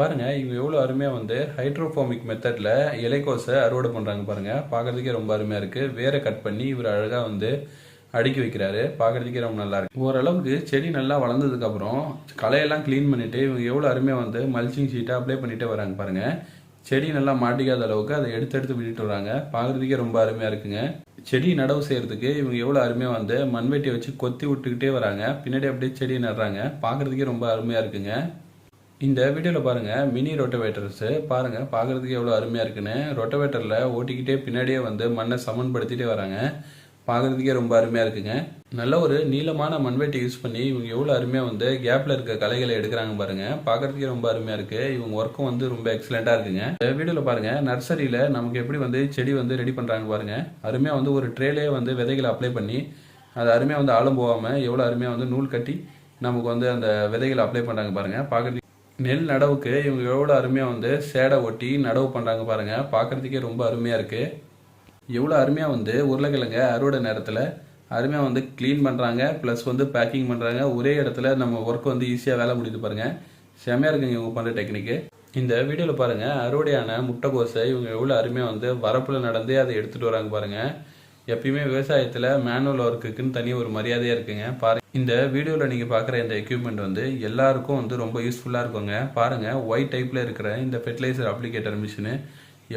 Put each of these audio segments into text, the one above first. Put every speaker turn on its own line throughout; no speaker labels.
பாருங்க இவங்க எவ்வளோ அருமையாக வந்து ஹைட்ரோஃபாமிக் மெத்தடில் இலைக்கோசை அறுவடை பண்ணுறாங்க பாருங்கள் பார்க்கறதுக்கே ரொம்ப அருமையாக இருக்குது வேரை கட் பண்ணி இவர் அழகாக வந்து அடுக்கி வைக்கிறாரு. பார்க்குறதுக்கே ரொம்ப நல்லா இருக்கு. ஓரளவுக்கு செடி நல்லா வளர்ந்ததுக்கப்புறம் களையெல்லாம் க்ளீன் பண்ணிவிட்டு இவங்க எவ்வளோ அருமையாக வந்து மல்ச்சிங் ஷீட்டை அப்ளை பண்ணிகிட்டே வராங்க பாருங்கள் செடி நல்லா மாட்டிக்காத அளவுக்கு அதை எடுத்து எடுத்து விட்டுட்டு வராங்க. பார்க்கறதுக்கே ரொம்ப அருமையாக இருக்குங்க. செடி நடவு செய்கிறதுக்கு இவங்க எவ்வளோ அருமையாக வந்து மண்வெட்டியை வச்சு கொத்தி விட்டுக்கிட்டே வராங்க. பின்னாடி அப்படியே செடி நடுறாங்க. பார்க்கறதுக்கே ரொம்ப அருமையாக இருக்குங்க. இந்த வீடியோவில் பாருங்கள் மினி ரொட்டவேட்டர்ஸு. பாருங்கள் பார்க்குறதுக்கு எவ்வளோ அருமையாக இருக்குன்னு. ரொட்டவேட்டரில் ஓட்டிக்கிட்டே பின்னாடியே வந்து மண்ணை சமன்படுத்திட்டே வராங்க. பார்க்குறதுக்கே ரொம்ப அருமையாக இருக்குங்க. நல்ல ஒரு நீளமான மண்வெட்டி யூஸ் பண்ணி இவங்க எவ்வளோ அருமையாக வந்து கேப்பில் இருக்க கலைகளை எடுக்கிறாங்க பாருங்கள் பார்க்குறதுக்கே ரொம்ப அருமையாக இருக்குது இவங்க ஒர்க்கும் வந்து ரொம்ப எக்ஸலண்ட்டாக இருக்குங்க. இந்த வீடியோவில் பாருங்கள் நர்சரியில் நமக்கு எப்படி வந்து செடி வந்து ரெடி பண்ணுறாங்க பாருங்கள் அருமையாக வந்து ஒரு ட்ரேலே வந்து விதைகளை அப்ளை பண்ணி அது அருமையாக வந்து ஆளும் போகாமல் எவ்வளோ அருமையாக வந்து நூல் கட்டி நமக்கு வந்து அந்த விதைகளை அப்ளை பண்ணுறாங்க பாருங்கள் பார்க்குறதுக்கு நெல் நடவுக்கு இவங்க எவ்வளோ அருமையாக வந்து சேடை ஒட்டி நடவு பண்ணுறாங்க பாருங்கள் பார்க்குறதுக்கே ரொம்ப அருமையாக இருக்குது எவ்வளோ அருமையாக வந்து உருளைக்கிழங்க அறுவடை நேரத்தில் அருமையாக வந்து க்ளீன் பண்ணுறாங்க ப்ளஸ் வந்து பேக்கிங் பண்ணுறாங்க ஒரே இடத்துல நம்ம ஒர்க் வந்து ஈஸியாக வேலை முடியுது பாருங்கள் செம்மையாக இருக்குங்க இவங்க பண்ணுற டெக்னிக்கு இந்த வீடியோவில் பாருங்கள் அறுவடையான முட்டைக்கோசை இவங்க எவ்வளோ அருமையாக வந்து வரப்பில் நடந்து அதை எடுத்துகிட்டு வராங்க பாருங்கள் எப்பயுமே விவசாயத்தில் மேனுவல் ஒர்க்குக்குன்னு தனி ஒரு மரியாதையாக இருக்குங்க. பாரு இந்த வீடியோவில் நீங்கள் பார்க்குற இந்த எக்யூப்மெண்ட் வந்து எல்லாருக்கும் வந்து ரொம்ப யூஸ்ஃபுல்லாக இருக்குங்க. பாருங்கள் ஒயிட் டைப்பில் இருக்கிற இந்த ஃபெர்டிலைசர் அப்ளிகேட்டர் மிஷினு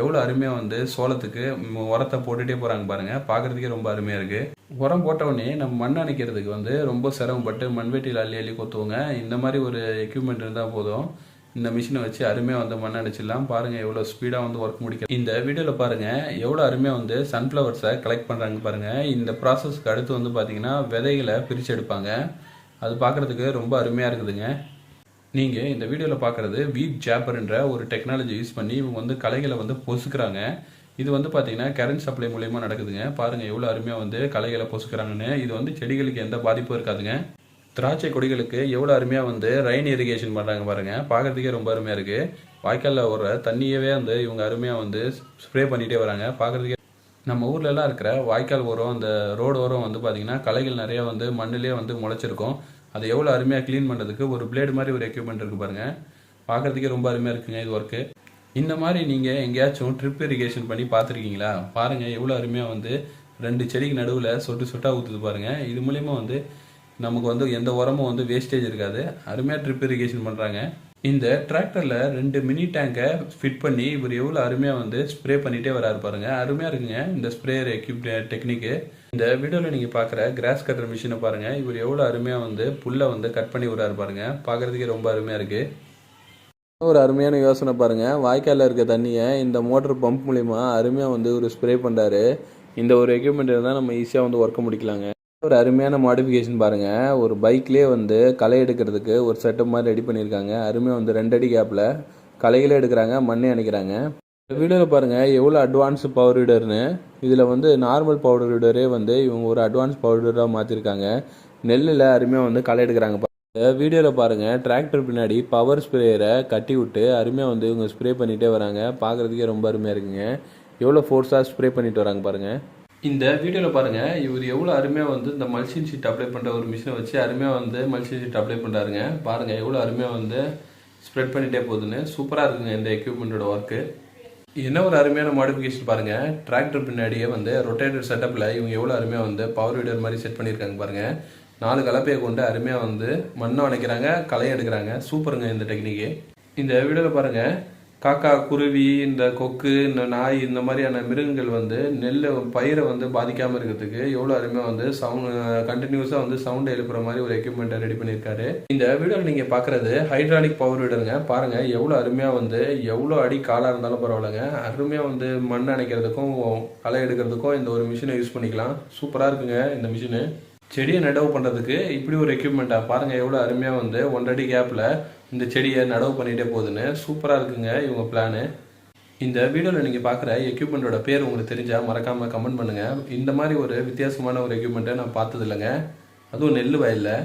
எவ்வளோ அருமையாக வந்து சோளத்துக்கு உரத்தை போட்டுகிட்டே போகிறாங்க பாருங்கள் பார்க்குறதுக்கே ரொம்ப அருமையாக இருக்குது உரம் போட்டவுடனே நம்ம மண் அணைக்கிறதுக்கு வந்து ரொம்ப சிரமப்பட்டு மண்வெட்டியில் அள்ளி அள்ளி கொத்துவோங்க. இந்த மாதிரி ஒரு எக்யூப்மெண்ட் இருந்தால் போதும். இந்த மிஷினை வச்சு அருமையாக வந்து மண் அடிச்சிடலாம். பாருங்கள் எவ்வளோ ஸ்பீடாக வந்து ஒர்க் முடிக்க இந்த வீடியோவில் பாருங்கள் எவ்வளோ அருமையாக வந்து சன்ஃப்ளவர்ஸை கலெக்ட் பண்ணுறாங்க பாருங்கள் இந்த ப்ராசஸ்க்கு அடுத்து வந்து பார்த்தீங்கன்னா விதைகளை பிரித்து எடுப்பாங்க. அது பார்க்குறதுக்கு ரொம்ப அருமையாக இருக்குதுங்க. நீங்கள் இந்த வீடியோவில் பார்க்குறது வீட் ஜாப்பர்ன்ற ஒரு டெக்னாலஜி யூஸ் பண்ணி இவங்க வந்து களைகளை வந்து பொசுக்கிறாங்க. இது வந்து பார்த்தீங்கன்னா கரண்ட் சப்ளை மூலயமா நடக்குதுங்க. பாருங்கள் எவ்வளோ அருமையாக வந்து களைகளை பொசுக்கிறாங்கன்னு. இது வந்து செடிகளுக்கு எந்த பாதிப்பும் இருக்காதுங்க. திராட்சை கொடிகளுக்கு எவ்வளோ அருமையாக வந்து ரெயின் இரிகேஷன் பண்ணுறாங்க பாருங்கள் பார்க்குறதுக்கே ரொம்ப அருமையாக இருக்குது வாய்க்காலில் ஒரு தண்ணியவே வந்து இவங்க அருமையாக வந்து ஸ்ப்ரே பண்ணிகிட்டே வராங்க. பார்க்குறதுக்கே நம்ம ஊர்லலாம் இருக்கிற வாய்க்கால் ஓரம் அந்த ரோடு ஓரம் வந்து பார்த்தீங்கன்னா களைகள் நிறையா வந்து மண்ணிலே வந்து முளைச்சிருக்கும். அதை எவ்வளோ அருமையாக க்ளீன் பண்ணுறதுக்கு ஒரு பிளேடு மாதிரி ஒரு எக்யூப்மெண்ட் இருக்குது பாருங்கள் பார்க்கறதுக்கே ரொம்ப அருமையாக இருக்குங்க இது ஒர்க்கு இந்த மாதிரி நீங்கள் எங்கேயாச்சும் ட்ரிப் இரிகேஷன் பண்ணி பார்த்துருக்கீங்களா? பாருங்கள் எவ்வளோ அருமையாக வந்து ரெண்டு செடிக்கு நடுவில் சொட்டு சொட்டாக ஊற்றுது பாருங்கள் இது மூலிமா வந்து நமக்கு வந்து எந்த உரமும் வந்து வேஸ்டேஜ் இருக்காது. அருமையாக ட்ரிப் இரிகேஷன் பண்ணுறாங்க இந்த டிராக்டரில் ரெண்டு மினி டேங்கை ஃபிட் பண்ணி இவர் எவ்வளோ அருமையாக வந்து ஸ்ப்ரே பண்ணிகிட்டே வராரு பாருங்க. அருமையாக இருக்குங்க இந்த ஸ்ப்ரேயர் எக்யூப் டெக்னிக்கு இந்த வீடியோவில் நீங்கள் பார்க்குற கிராஸ் கட்டர் மிஷினை பாருங்கள் இவர் எவ்வளோ அருமையாக வந்து புல்லை வந்து கட் பண்ணி விடுறாரு பாருங்க. பார்க்குறதுக்கே ரொம்ப அருமையாக இருக்குது ஒரு அருமையான யோசனை பாருங்க. வாய்க்காலில் இருக்க தண்ணியை இந்த மோட்டர் பம்ப் மூலிமா அருமையாக வந்து ஒரு ஸ்ப்ரே பண்ணுறாரு இந்த ஒரு எக்யூப்மெண்ட் இருந்தால் நம்ம ஈஸியாக வந்து ஒர்க்கை முடிக்கலாங்க. ஒரு அருமையான மாடிஃபிகேஷன் பாருங்க. ஒரு பைக்லேயே வந்து களை எடுக்கிறதுக்கு ஒரு செட்டப் மாதிரி ரெடி பண்ணியிருக்காங்க. அருமையாக வந்து ரெண்டடி கேப்பில் களைகளே எடுக்கிறாங்க மண்ணே அணைக்கிறாங்க. இந்த வீடியோவில் பாருங்க எவ்வளோ அட்வான்ஸ் பவர் ரீடர்னு இதில் வந்து நார்மல் பவுடர் ரீடரே வந்து இவங்க ஒரு அட்வான்ஸ் பவர் ரீடராக மாற்றிருக்காங்க நெல்லில் அருமையாக வந்து களை எடுக்கிறாங்க இந்த வீடியோவில் பாருங்கள் டிராக்டர் பின்னாடி பவர் ஸ்ப்ரேயரை கட்டி விட்டு அருமையாக வந்து இவங்க ஸ்ப்ரே பண்ணிகிட்டே வராங்க. பார்க்குறதுக்கே ரொம்ப அருமையாக இருக்குங்க. எவ்வளோ ஃபோர்ஸாக ஸ்ப்ரே பண்ணிட்டு வராங்க பாருங்கள் இந்த வீடியோவில் பாருங்கள் இவர் எவ்வளோ அருமையாக வந்து இந்த மல்சின் ஷீட் அப்ளை பண்ணுற ஒரு மிஷினை வச்சு அருமையாக வந்து மல்சின் ஷீட் அப்ளை பண்ணுறாருங்க பாருங்கள் எவ்வளோ அருமையாக வந்து ஸ்ப்ரெட் பண்ணிகிட்டே போகுதுன்னு. சூப்பராக இருக்குங்க இந்த எக்யூப்மெண்ட்டோட ஒர்க்கு என்ன ஒரு அருமையான மாடிஃபிகேஷன் பாருங்கள் டிராக்டர் பின்னாடியே வந்து ரொட்டேட்டர் செட்டப்பில் இவங்க எவ்வளோ அருமையாக வந்து பவர் வீடர் மாதிரி செட் பண்ணியிருக்காங்க பாருங்கள் நாலு கலப்பையை கொண்டு அருமையாக வந்து மண்ணை அணைக்கிறாங்க களையை எடுக்கிறாங்க. சூப்பருங்க இந்த டெக்னிக்கு இந்த வீடியோவில் பாருங்கள் காக்கா குருவி இந்த கொக்கு இந்த நாய் இந்த மாதிரியான மிருகங்கள் வந்து நெல்லை பயிரை வந்து பாதிக்காமல் இருக்கிறதுக்கு எவ்வளோ அருமையாக வந்து சவுண்ட் கண்டினியூஸாக வந்து சவுண்ட் எழுப்புற மாதிரி ஒரு எக்யூப்மெண்ட்டை ரெடி பண்ணியிருக்காரு. இந்த வீடியோவில் நீங்கள் பார்க்குறது ஹைட்ராலிக் பவர் வீடருங்க பாருங்கள் எவ்வளோ அருமையாக வந்து எவ்வளோ அடி காலாக இருந்தாலும் பரவாயில்லைங்க. அருமையாக வந்து மண் அணைக்கிறதுக்கும் களை எடுக்கிறதுக்கும் இந்த ஒரு மிஷினை யூஸ் பண்ணிக்கலாம். சூப்பராக இருக்குங்க இந்த மிஷினு செடியை நடவு பண்ணுறதுக்கு இப்படி ஒரு எக்யூப்மெண்ட்டாக பாருங்கள் எவ்வளோ அருமையாக வந்து ஒன்றடி கேப்பில் இந்த செடியை நடவு பண்ணிகிட்டே போகுதுன்னு. சூப்பராக இருக்குங்க இவங்க பிளானு இந்த வீடியோவில் நீங்கள் பார்க்குற எக்யூப்மெண்ட்டோட பேர் உங்களுக்கு தெரிஞ்சால் மறக்காமல் கமெண்ட் பண்ணுங்கள் இந்த மாதிரி ஒரு வித்தியாசமான ஒரு எக்யூப்மெண்ட்டை நான் பார்த்தது இல்லைங்க அதுவும் நெல் வயலில்.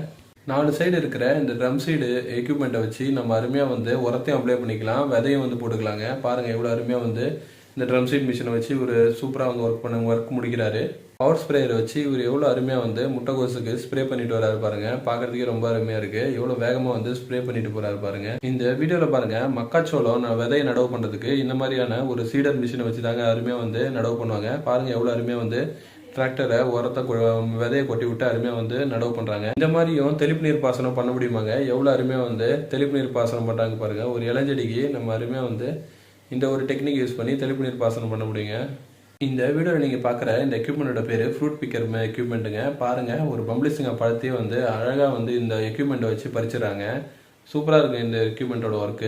நாலு சைடு இருக்கிற இந்த ட்ரம் சைடு எக்யூப்மெண்ட்டை வச்சு நம்ம அருமையாக வந்து உரத்தையும் அப்ளை பண்ணிக்கலாம். விதையும் வந்து போட்டுக்கலாங்க. பாருங்கள் எவ்வளோ அருமையாக வந்து இந்த ட்ரம் சைட் மிஷினை வச்சு ஒரு சூப்பராக வந்து ஒர்க் பண்ண ஒர்க் முடிக்கிறாரு. பவர் ஸ்ப்ரேயரை வச்சு இவர் எவ்வளோ அருமையாக வந்து முட்டைகோசுக்கு ஸ்ப்ரே பண்ணிட்டு வராரு பாருங்க. பார்க்கறதுக்கே ரொம்ப அருமையாக இருக்கு. எவ்வளோ வேகமாக வந்து ஸ்ப்ரே பண்ணிட்டு போறாரு பாருங்க. இந்த வீடியோவில் பாருங்க மக்காச்சோளம் நான் விதையை நடவு பண்ணுறதுக்கு இந்த மாதிரியான ஒரு சீடர் மிஷினை வச்சு தாங்க அருமையாக வந்து நடவு பண்ணுவாங்க. பாருங்க எவ்வளோ அருமையாக வந்து டிராக்டரை உரத்தை கொ- விதையை கொட்டி விட்டு அருமையாக வந்து நடவு பண்ணுறாங்க இந்த மாதிரியும் தெளிப்பு நீர் பாசனம் பண்ண முடியுமாங்க? எவ்வளோ அருமையாக வந்து தெளிப்பு நீர் பாசனம் பண்ணுறாங்க பாருங்கள் ஒரு இளஞ்செடிக்கு நம்ம அருமையாக வந்து இந்த ஒரு டெக்னிக் யூஸ் பண்ணி தெளிப்பு நீர் பாசனம் பண்ண முடியுங்க. இந்த வீடியோவில் நீங்கள் பார்க்குற இந்த எக்யூப்மெண்ட்டோட பேர் ஃப்ரூட் பிக்கர் எக்யூப்மெண்ட்டுங்க பாருங்கள் ஒரு பம்பளிசிங்க பழத்தையே வந்து அழகாக வந்து இந்த எக்யூப்மெண்ட்டை வச்சு பறிச்சிடறாங்க. சூப்பராக இருக்குது இந்த எக்யூப்மெண்ட்டோட ஒர்க்கு